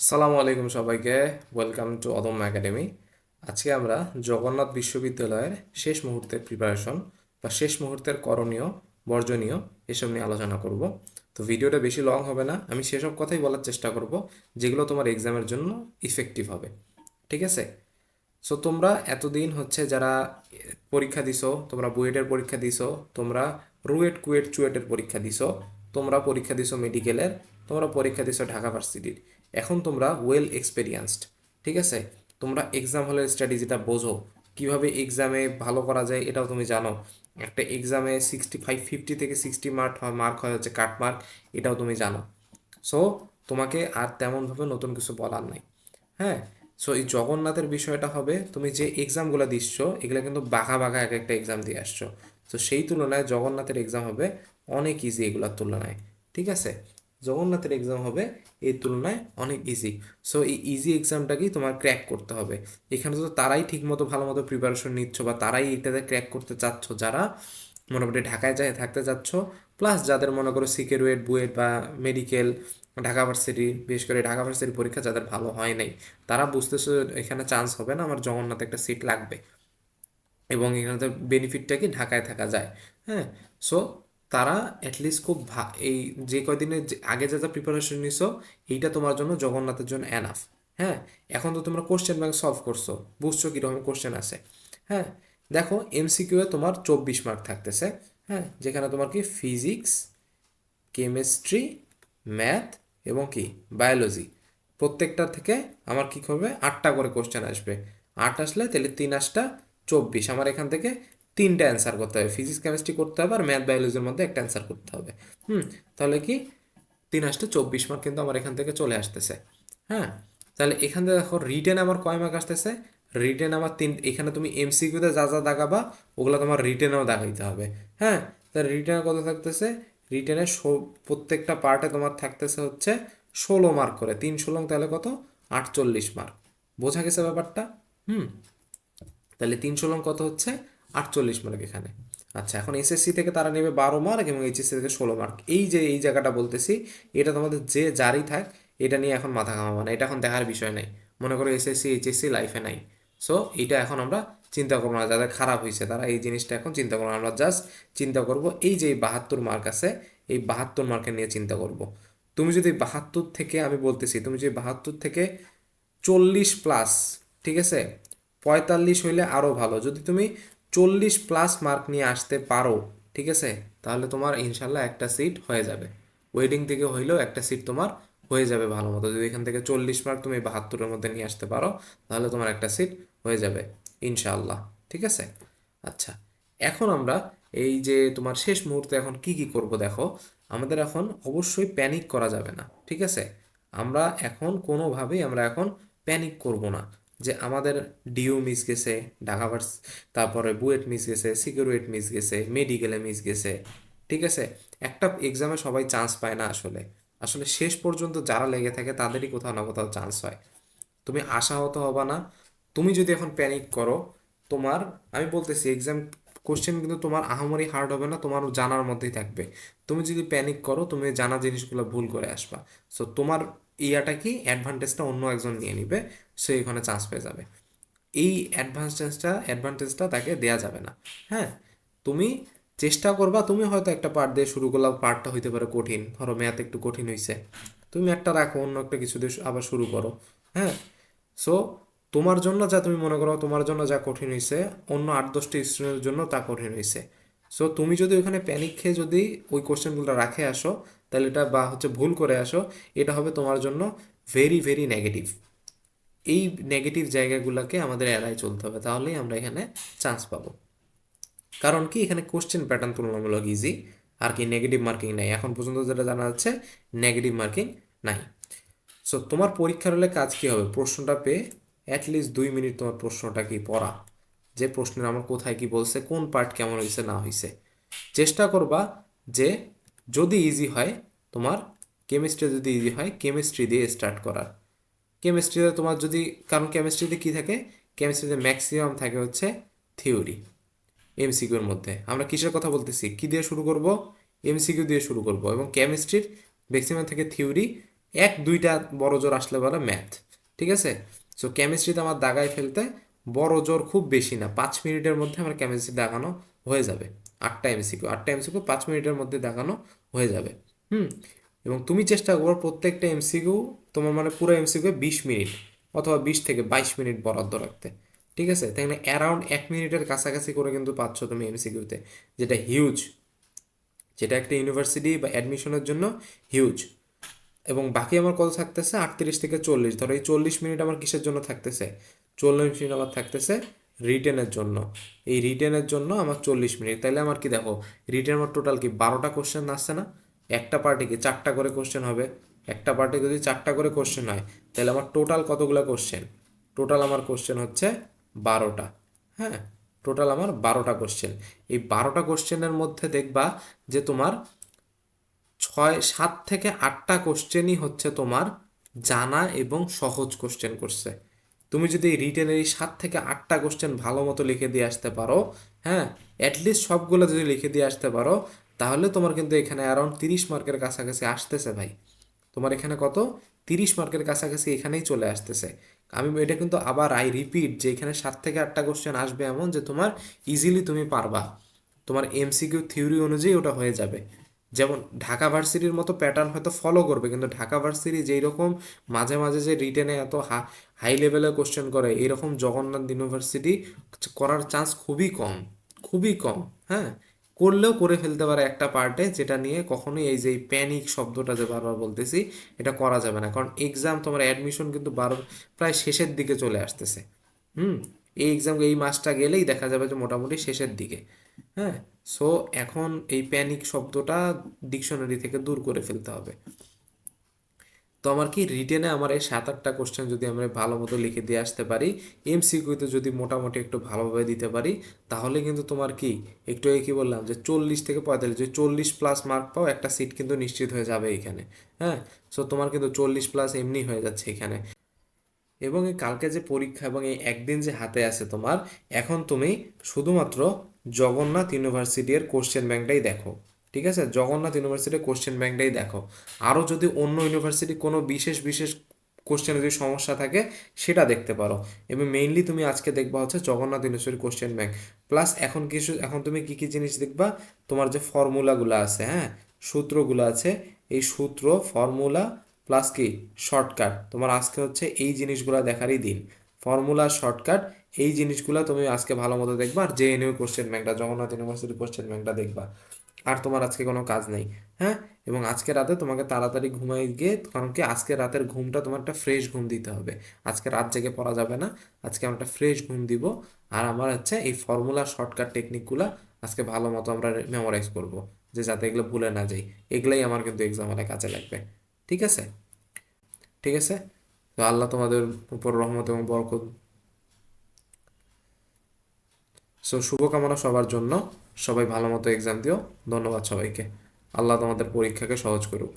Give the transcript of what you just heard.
আসসালামু আলাইকুম সবাইকে। ওয়েলকাম টু অদম একাডেমি আজকে আমরা জগন্নাথ বিশ্ববিদ্যালয়ের শেষ মুহূর্তের প্রিপারেশন বা শেষ মুহূর্তের করণীয়, বর্জনীয় এসব নিয়ে আলোচনা করব। তো ভিডিওটা বেশি লং হবে না, আমি সেসব কথাই বলার চেষ্টা করব, যেগুলো তোমার এক্সামের জন্য ইফেক্টিভ হবে। ঠিক আছে? সো তোমরা এতদিন হচ্ছে যারা পরীক্ষা দিছো, তোমরা বুয়েটের পরীক্ষা দিছো, তোমরা রুয়েট কুয়েট চুয়েটের পরীক্ষা দিছো, তোমরা পরীক্ষা দিছো মেডিকেলের তোমরা পরীক্ষা দিছো ঢাকা ভার্সিটির। এখন তোমরা ওয়েল এক্সপেরিয়েন্সড ঠিক আছে? তোমরা এক্সাম হলের স্ট্র্যাটেজিটা বোঝো, কীভাবে এক্সামে ভালো করা যায় এটাও তুমি জানো। একটা এক্সামে সিক্সটি ফাইভ ফিফটি থেকে সিক্সটি মার্ক মার্ক হয় হচ্ছে কাট মার্ক এটাও তুমি জানো। সো তোমাকে আর তেমনভাবে নতুন কিছু বলার নাই হ্যাঁ? সো এই জগন্নাথের বিষয়টা হবে, তুমি যে এক্সামগুলো দিচ্ছ, এগুলো কিন্তু বাঘা বাঘা এক একটা এক্সাম দিয়ে আসছো। তো সেই তুলনায় জগন্নাথের এক্সাম হবে অনেক ইজি এগুলোর তুলনায়, ঠিক আছে? জগন্নাথের এক্সাম হবে এর তুলনায় অনেক ইজি সো এই ইজি এক্সামটাকেই তোমার ক্র্যাক করতে হবে। এখানে তো তারাই ঠিকমতো ভালো মতো প্রিপারেশন নিচ্ছ বা তারাই এটাতে ক্র্যাক করতে চাচ্ছ, যারা মোটামুটি ঢাকায় যায়, থাকতে চাচ্ছ প্লাস যাদের মনে করো সিকেরুয়েট বুয়েট বা মেডিকেল ঢাকা ভার্সিটি বিশেষ করে ঢাকা ভার্সিটির পরীক্ষা যাদের ভালো হয় নাই, তারা বুঝতেছে এখানে চান্স হবে না, আমার জগন্নাথ একটা সিট লাগবে। এবং এখানে তো বেনিফিটটা কি? ঢাকায় থাকা যায়। হ্যাঁ? সো তারা অ্যাটলিস্ট খুব এই যে কয়দিনে যে- আগে যা যা প্রিপারেশন নিছো, এইটা তোমার জন্য জগন্নাথের জন্য এনাফ হ্যাঁ? এখন তো তোমরা কোশ্চেন ব্যাংক সলভ করছ, বুঝছ কীরকম কোশ্চেন আছে হ্যাঁ? দেখো এমসিকিউ এ তোমার চব্বিশ মার্ক থাকতেছে হ্যাঁ? যেখানে তোমার কি ফিজিক্স কেমিস্ট্রি ম্যাথ এবং কি বায়োলজি প্রত্যেকটা থেকে আমার কি করবে আটটা করে কোশ্চেন আসবে, আট আসলে তাহলে তিন আটটা চব্বিশ, আমার এখান থেকে তিনটা অ্যান্সার করতে হবে। ফিজিক্স কেমিস্ট্রি করতে হবে আর ম্যাথ বায়োলজির মধ্যে একটা অ্যান্সার করতে হবে। হুম, তাহলে কি? তিন আসতে চব্বিশ মার্ক কিন্তু আমার এখান থেকে চলে আসতেছে। হ্যাঁ তাহলে এখান থেকে দেখো রিটেন আমার কয় মার্ক আসতেছে? রিটেন আমার তিন, এখানে তুমি এমসিকিউতে যা যা দাগাবা ওগুলো তোমার রিটেনেও দাগাইতে হবে। হ্যাঁ তাহলে রিটেনে কত থাকতেছে? রিটেনে প্রত্যেকটা পার্টে তোমার থাকতেছে হচ্ছে ষোলো মার্ক করে। তিন ষোলো তাহলে কত? আটচল্লিশ মার্ক বোঝা গেছে ব্যাপারটা? হুম, তাহলে তিন ষোলো কত হচ্ছে? আটচল্লিশ মার্ক এখানে। আচ্ছা এখন এসএসসি থেকে তারা নেবে বারো মার্ক এবং এইচএসসি থেকে ষোলো মার্ক এই যে, এই জায়গাটা বলতেছি, এটা তোমাদের যে যারই থাক, এটা নিয়ে এখন মাথা ঘামাবো না। এটা এখন দেখার বিষয় নেই। মনে করো এসএসসি এইচএসসি লাইফে নাই। সো এটা এখন আমরা চিন্তা করব না। যাদের খারাপ হয়েছে, তারা এই জিনিসটা এখন চিন্তা করব আমরা জাস্ট চিন্তা করব, এই যে বাহাত্তর মার্ক আছে, এই বাহাত্তর মার্কের নিয়ে চিন্তা করব। তুমি যদি বাহাত্তর থেকে, আমি বলতেছি, তুমি যদি বাহাত্তর থেকে চল্লিশ প্লাস ঠিক আছে? পঁয়তাল্লিশ হইলে আরও ভালো। যদি তুমি চল্লিশ প্লাস মার্ক নিয়ে আসতে পারো, ঠিক আছে? তাহলে তোমার ইনশাল্লাহ একটা সিট হয়ে যাবে। ওয়েডিং থেকে হইলেও একটা সিট তোমার হয়ে যাবে ভালো মতো। যদি এখান থেকে চল্লিশ মার্ক তুমি বাহাত্তরের মধ্যে নিয়ে আসতে পারো, তাহলে তোমার একটা সিট হয়ে যাবে ইনশাআল্লাহ ঠিক আছে? আচ্ছা এখন আমরা এই যে তোমার শেষ মুহূর্তে এখন কি কি করব দেখো, আমাদের এখন অবশ্যই প্যানিক করা যাবে না, ঠিক আছে? আমরা এখন কোনোভাবেই আমরা এখন প্যানিক করব না। যে আমাদের ডিউ মিস গেছে, ঢাকা ভার্স, তারপরে বুয়েট মিস গেছে, সিকিউরিট মিস গেছে, মেডিকেলে মিস গেছে, ঠিক আছে? একটা এক্সামে সবাই চান্স পায় না আসলে। আসলে শেষ পর্যন্ত যারা লেগে থাকে তাদেরই কোথাও না কোথাও চান্স হয়। তুমি আশাহত হবা না। তুমি যদি এখন প্যানিক করো, তোমার, আমি বলতেছি এক্সাম কোশ্চেন কিন্তু তোমার আহামরি হার্ড হবে না, তোমার জানার মধ্যেই থাকবে। তুমি যদি প্যানিক করো, তুমি জানা জিনিসগুলো ভুল করে আসবা। সো তোমার ইয়াটা কি অ্যাডভান্টেজটা অন্য একজন নিয়ে নিবে, সে এখানে চান্স পেয়ে যাবে। এই অ্যাডভান্টেজটা অ্যাডভান্টেজটা তাকে দেয়া যাবে না। হ্যাঁ তুমি চেষ্টা করবা, তুমি হয়তো একটা পার্ট দিয়ে শুরু করলাম পার্টটা হইতে পারে কঠিন। ধরো ম্যাথ একটু কঠিন হয়েছে তুমি একটা রাখো, অন্য একটা কিছু দিয়ে আবার শুরু করো। হ্যাঁ সো তোমার জন্য যা তুমি মনে করো, তোমার জন্য যা কঠিন হয়েছে অন্য আট দশটি স্টুডেন্টের জন্য তা কঠিন হয়েছে সো তুমি যদি ওখানে প্যানিক খেয়ে যদি ওই কোশ্চেনগুলো রাখে আসো তাহলে এটা বা হচ্ছে ভুল করে আসো, এটা হবে তোমার জন্য ভেরি ভেরি নেগেটিভ এই নেগেটিভ জায়গাগুলোকে আমাদের এড়াই চলতে হবে, তাহলেই আমরা এখানে চান্স পাবো। কারণ কি? এখানে কোশ্চেন প্যাটার্ন তুলনামূলক ইজি আর কি নেগেটিভ মার্কিং নাই। এখন পর্যন্ত যেটা জানা যাচ্ছে নেগেটিভ মার্কিং নাই। সো তোমার পরীক্ষার হলে কাজ কি হবে? প্রশ্নটা পেয়ে অ্যাটলিস্ট দুই মিনিট তোমার প্রশ্নটা কি পড়া। যে প্রশ্নের আমার কোথায় কি বলছে, কোন পার্ট কেমন হয়েছে না হয়েছে চেষ্টা করবা যে যদি ইজি হয়, তোমার কেমিস্ট্রি যদি ইজি হয় কেমিস্ট্রি দিয়ে স্টার্ট করার কেমিস্ট্রিতে তোমার যদি, কারণ কেমিস্ট্রিতে কি থাকে? কেমিস্ট্রিতে ম্যাক্সিমাম থাকে হচ্ছে থিওরি এমসিকিউর মধ্যে। আমরা কিসের কথা বলতেছি? কি দিয়ে শুরু করব? এমসিকিউ দিয়ে শুরু করব এবং কেমিস্ট্রির ম্যাক্সিমাম থেকে থিওরি এক, দুইটা বড় জোর আসলে বলে ম্যাথ ঠিক আছে? সো কেমিস্ট্রিতে আমার দাগায় ফেলতে বড় জোর খুব বেশি না, পাঁচ মিনিটের মধ্যে আমার কেমিস্ট্রি দাগানো হয়ে যাবে। আটটা এমসিকিউ আটটা এমসিকিউ পাঁচ মিনিটের মধ্যে দেখানো হয়ে যাবে। হুম? এবং তুমি চেষ্টা করো প্রত্যেকটা এমসিকিউ তোমার মানে পুরো এমসিকিউ বিশ মিনিট অথবা বিশ থেকে বাইশ মিনিট বরাদ্দ রাখতে। ঠিক আছে? তাই অ্যারাউন্ড এক মিনিটের কাছাকাছি করে কিন্তু পাচ্ছ তুমি এমসিকিউতে যেটা হিউজ যেটা একটা ইউনিভার্সিটি বা অ্যাডমিশনের জন্য হিউজ এবং বাকি আমার কত থাকতেছে? আটত্রিশ থেকে চল্লিশ। ধরো এই চল্লিশ মিনিট আমার কিসের জন্য থাকতেছে? চল্লিশ মিনিট আমার থাকতেছে রিটেনের জন্য। এই রিটেনের জন্য আমার চল্লিশ মিনিট। তাহলে আমার কি দেখো রিটেন আমার টোটাল কি বারোটা কোশ্চেন আসছে না? একটা পার্টি কি চারটা করে কোশ্চেন হবে? একটা পার্টি যদি চারটা করে কোশ্চেন হয় তাহলে আমার টোটাল কতগুলো কোশ্চেন টোটাল আমার কোশ্চেন হচ্ছে বারোটা। হ্যাঁ টোটাল আমার বারোটা কোশ্চেন এই বারোটা কোশ্চেনের মধ্যে দেখবা যে তোমার ছয়, সাত থেকে আটটা কোশ্চেনই হচ্ছে তোমার জানা এবং সহজ কোশ্চেন করছে। তুমি যদি রিটেনের এই সাত থেকে আটটা কোশ্চেন ভালো মতো লিখে দিয়ে আসতে পারো হ্যাঁ? অ্যাটলিস্ট সবগুলো যদি লিখে দিয়ে আসতে পারো, তাহলে তোমার কিন্তু এখানে অ্যারাউন্ড তিরিশ মার্কের কাছাকাছি আসতেছে ভাই। তোমার এখানে কত? তিরিশ মার্কের কাছাকাছি এখানেই চলে আসতেছে। আমি, এটা কিন্তু আবার আই রিপিট যে এখানে সাত থেকে আটটা কোশ্চেন আসবে এমন যে তোমার ইজিলি তুমি পারবা। তোমার এমসিকিউ থিওরি অনুযায়ী ওটা হয়ে যাবে। যেমন ঢাকা ভার্সিটির মতো প্যাটার্ন হয়তো ফলো করবে, কিন্তু ঢাকা ভার্সিটি যেই রকম মাঝে মাঝে যে রিটেনে এত হাই লেভেলের কোশ্চেন করে এরকম জগন্নাথ ইউনিভার্সিটি করার চান্স খুবই কম খুবই কম হ্যাঁ? করলেও করে ফেলতে পারে একটা পার্টে যেটা নিয়ে কখনোই এই যে প্যানিক শব্দটা যে বারবার বলতেছি, এটা করা যাবে না। কারণ এক্সাম তোমার অ্যাডমিশন কিন্তু বারো, প্রায় শেষের দিকে চলে আসতেছে। হুম? এই এক্সাম এই মাসটা গেলেই দেখা যাবে যে মোটামুটি শেষের দিকে হ্যাঁ? সো এখন এই প্যানিক শব্দটা ডিকশনারি থেকে দূর করে ফেলতে হবে। তো আমার কি রিটেনে আমার এই সাত আটটা কোশ্চেন যদি আমরা ভালো মতো লিখে দিয়ে আসতে পারি এমসিকিউতে যদি মোটামুটি একটু ভালোভাবে দিতে পারি, তাহলে কিন্তু তোমার কি, একটু এই কি বললাম যে চল্লিশ থেকে পঁয়তাল্লিশ, যে চল্লিশ প্লাস মার্ক পাও, একটা সিট কিন্তু নিশ্চিত হয়ে যাবে এখানে হ্যাঁ? সো তোমার কিন্তু চল্লিশ প্লাস এমনি হয়ে যাচ্ছে এখানে। এবং এই কালকে যে পরীক্ষা এবং এই একদিন যে হাতে আছে তোমার, এখন তুমি শুধুমাত্র জগন্নাথ ইউনিভার্সিটির কোশ্চেন ব্যাংকটাই দেখো। ঠিক আছে? জগন্নাথ ইউনিভার্সিটির কোশ্চেন ব্যাংকটাই দেখো। আরও যদি অন্য ইউনিভার্সিটি কোনো বিশেষ বিশেষ কোশ্চেনে যদি সমস্যা থাকে, সেটা দেখতে পারো। এবং মেইনলি তুমি আজকে দেখবা হচ্ছে জগন্নাথ ইউনিভার্সিটির কোশ্চেন ব্যাংক প্লাস এখন কিছু, এখন তুমি কি, কী জিনিস দেখবা? তোমার যে ফর্মুলাগুলো আছে হ্যাঁ? সূত্রগুলো আছে। এই সূত্র ফর্মুলা প্লাস কি? শর্টকাট তোমার আজকে হচ্ছে এই জিনিসগুলো দেখারই দিন। ফর্মুলা শর্টকাট এই জিনিসগুলো তুমি আজকে ভালো মতো দেখবা। আর জে কোশ্চেন ব্যাংকটা জগন্নাথ ইউনিভার্সিটি কোশ্চেন ব্যাংকটা দেখবা। আর তোমার আজকে কোনো কাজ নেই হ্যাঁ? এবং আজকে রাতে তোমাকে তাড়াতাড়ি ঘুমাই গিয়ে, কারণ কি আজকে রাতের ঘুমটা তোমার একটা ফ্রেশ ঘুম দিতে হবে। আজকে রাত জেগে পড়া যাবে না, আজকে আমরা একটা ফ্রেশ ঘুম দিব। আর আমার হচ্ছে এই ফর্মুলা শর্টকাট টেকনিকগুলো আজকে ভালো মতো আমরা মেমোরাইজ করব, যে যাতে এগুলো ভুলে না যাই। এগুলাই আমার কিন্তু এক্সামে কাজে লাগবে, ঠিক আছে? ঠিক আছে? তো আল্লাহ তোমাদের উপর রহমত এবং বরকত। সো শুভকামনা সবার জন্য। সবাই ভালো মতো এক্সাম দিও। ধন্যবাদ সবাইকে। আল্লাহ তোমাদের পরীক্ষাকে সহজ করুক।